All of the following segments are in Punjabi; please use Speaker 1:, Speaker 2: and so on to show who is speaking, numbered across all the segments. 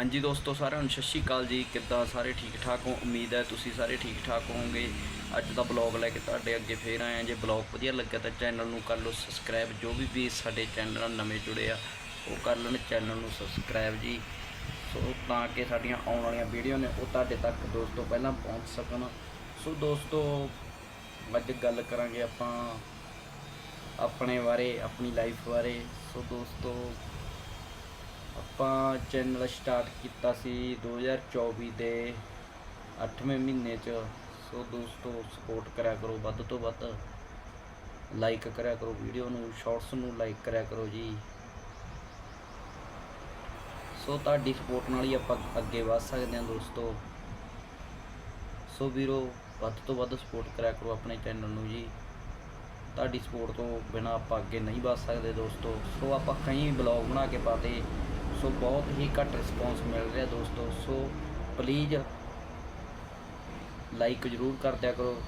Speaker 1: ਹਾਂਜੀ ਦੋਸਤੋ, ਸਾਰਿਆਂ ਨੂੰ ਸਤਿ ਸ਼੍ਰੀ ਅਕਾਲ ਜੀ। ਕਿੱਦਾਂ ਸਾਰੇ ਠੀਕ ਠਾਕ ਹੋ? ਉਮੀਦ ਹੈ ਤੁਸੀਂ ਸਾਰੇ ਠੀਕ ਠਾਕ ਹੋਵੋਗੇ। ਅੱਜ ਦਾ ਬਲੌਗ ਲੈ ਕੇ ਤੁਹਾਡੇ ਅੱਗੇ ਫੇਰ ਆਏ ਹਾਂ। ਜੇ ਬਲੌਗ ਵਧੀਆ ਲੱਗਿਆ ਤਾਂ ਚੈਨਲ ਨੂੰ ਕਰ ਲਓ ਸਬਸਕ੍ਰਾਈਬ। ਜੋ ਵੀ ਵੀ ਸਾਡੇ ਚੈਨਲ ਨਾਲ ਨਵੇਂ ਜੁੜੇ ਆ, ਉਹ ਕਰ ਲੈਣ ਚੈਨਲ ਨੂੰ ਸਬਸਕ੍ਰਾਈਬ ਜੀ। ਸੋ ਤਾਂ ਕਿ ਸਾਡੀਆਂ ਆਉਣ ਵਾਲੀਆਂ ਵੀਡੀਓ ਨੇ, ਉਹ ਤੁਹਾਡੇ ਤੱਕ ਦੋਸਤੋ ਪਹਿਲਾਂ ਪਹੁੰਚ ਸਕਣ। ਸੋ ਦੋਸਤੋ, ਅੱਜ ਗੱਲ ਕਰਾਂਗੇ ਆਪਾਂ ਆਪਣੇ ਬਾਰੇ, ਆਪਣੀ ਲਾਈਫ ਬਾਰੇ। ਸੋ ਦੋਸਤੋ ਆਪਾਂ ਚੈਨਲ ਸਟਾਰਟ ਕੀਤਾ ਸੀ 2024 ਦੇ 8ਵੇਂ ਮਹੀਨੇ ਚ। ਸੋ ਦੋਸਤੋ ਸਪੋਰਟ ਕਰਿਆ ਕਰੋ ਵੱਧ ਤੋਂ ਵੱਧ। ਲਾਈਕ ਕਰਿਆ ਕਰੋ ਵੀਡੀਓ ਨੂੰ ਸ਼ਾਰਟਸ ਨੂੰ ਲਾਈਕ ਕਰਿਆ ਕਰੋ ਜੀ। ਸੋ ਤੁਹਾਡੀ ਸਪੋਰਟ ਨਾਲ ਹੀ ਆਪਾਂ ਅੱਗੇ ਵਧ ਸਕਦੇ ਹਾਂ ਦੋਸਤੋ। ਸੋ ਵੀਰੋ, ਵੱਧ ਤੋਂ ਵੱਧ ਸਪੋਰਟ ਕਰਿਆ ਕਰੋ ਆਪਣੇ ਚੈਨਲ ਨੂੰ ਜੀ। ਤੁਹਾਡੀ ਸਪੋਰਟ ਤੋਂ ਬਿਨਾ ਆਪਾਂ ਅੱਗੇ ਨਹੀਂ ਵਧ ਸਕਦੇ ਦੋਸਤੋ। ਸੋ ਆਪਾਂ ਕਈ ਬਲੌਗ ਬਣਾ ਕੇ ਪਾਤੇ। ਸੋ ਬਹੁਤ ਹੀ ਘੱਟ ਰਿਸਪੌਂਸ ਮਿਲ ਰਿਹਾ ਦੋਸਤੋ। ਸੋ ਪਲੀਜ਼ ਲਾਈਕ ਜ਼ਰੂਰ ਕਰ ਦਿਆ ਕਰੋ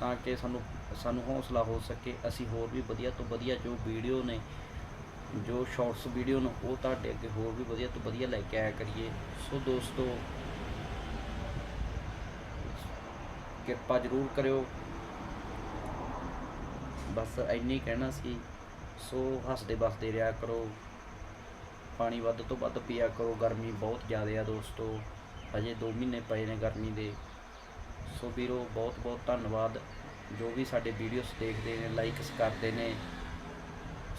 Speaker 1: ਤਾਂ ਕਿ ਸਾਨੂੰ ਸਾਨੂੰ ਹੌਸਲਾ ਹੋ ਸਕੇ। ਅਸੀਂ ਹੋਰ ਵੀ ਵਧੀਆ ਤੋਂ ਵਧੀਆ ਜੋ ਵੀਡੀਓ ਨੇ, ਜੋ ਸ਼ਾਰਟਸ ਵੀਡੀਓ ਨੂੰ, ਉਹ ਤੁਹਾਡੇ ਅੱਗੇ ਹੋਰ ਵੀ ਵਧੀਆ ਤੋਂ ਵਧੀਆ ਲੈ ਕੇ ਆਇਆ ਕਰੀਏ। ਸੋ ਦੋਸਤੋ, ਕਿਰਪਾ ਜ਼ਰੂਰ ਕਰਿਓ। ਬਸ ਇੰਨੀ ਹੀ ਕਹਿਣਾ ਸੀ। ਸੋ ਹੱਸਦੇ ਬਸਦੇ ਰਿਹਾ ਕਰੋ। ਪਾਣੀ ਵੱਧ ਤੋਂ ਵੱਧ ਪੀਆ ਕਰੋ, ਗਰਮੀ ਬਹੁਤ ਜ਼ਿਆਦਾ ਆ ਦੋਸਤੋ। ਹਜੇ 2 ਮਹੀਨੇ ਪਏ ਨੇ ਗਰਮੀ ਦੇ। ਸੋ ਵੀਰੋ, ਬਹੁਤ ਬਹੁਤ ਧੰਨਵਾਦ। ਜੋ ਵੀ ਸਾਡੇ ਵੀਡੀਓਸ ਦੇਖਦੇ ਨੇ ਲਾਈਕਸ ਕਰਦੇ ਨੇ।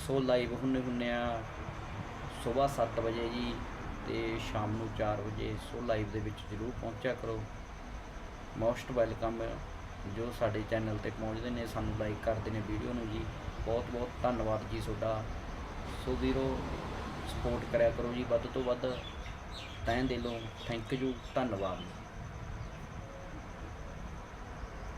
Speaker 1: ਸੋ ਲਾਈਵ ਹੁੰਨੇ ਹੁੰਨੇ ਆ ਸਵੇਰ 7 ਵਜੇ ਜੀ ਤੇ ਸ਼ਾਮ ਨੂੰ 4 ਵਜੇ। ਸੋ ਲਾਈਵ ਦੇ ਵਿੱਚ ਜ਼ਰੂਰ ਪਹੁੰਚਿਆ ਕਰੋ। ਮੋਸਟ ਵੈਲਕਮ ਜੋ ਸਾਡੇ ਚੈਨਲ ਤੇ ਪਹੁੰਚਦੇ ਨੇ, ਸਾਨੂੰ ਲਾਈਕ ਕਰਦੇ ਨੇ ਵੀਡੀਓ ਨੂੰ ਜੀ। ਬਹੁਤ ਬਹੁਤ ਧੰਨਵਾਦ ਜੀ ਤੁਹਾਡਾ। ਸੋ ਵੀਰੋ ਸਪੋਰਟ ਕਰਿਆ ਕਰੋ ਜੀ ਵੱਧ ਤੋਂ ਵੱਧ ਤੈਨ ਦਿਲੋਂ ਥੈਂਕ ਯੂ ਧੰਨਵਾਦ।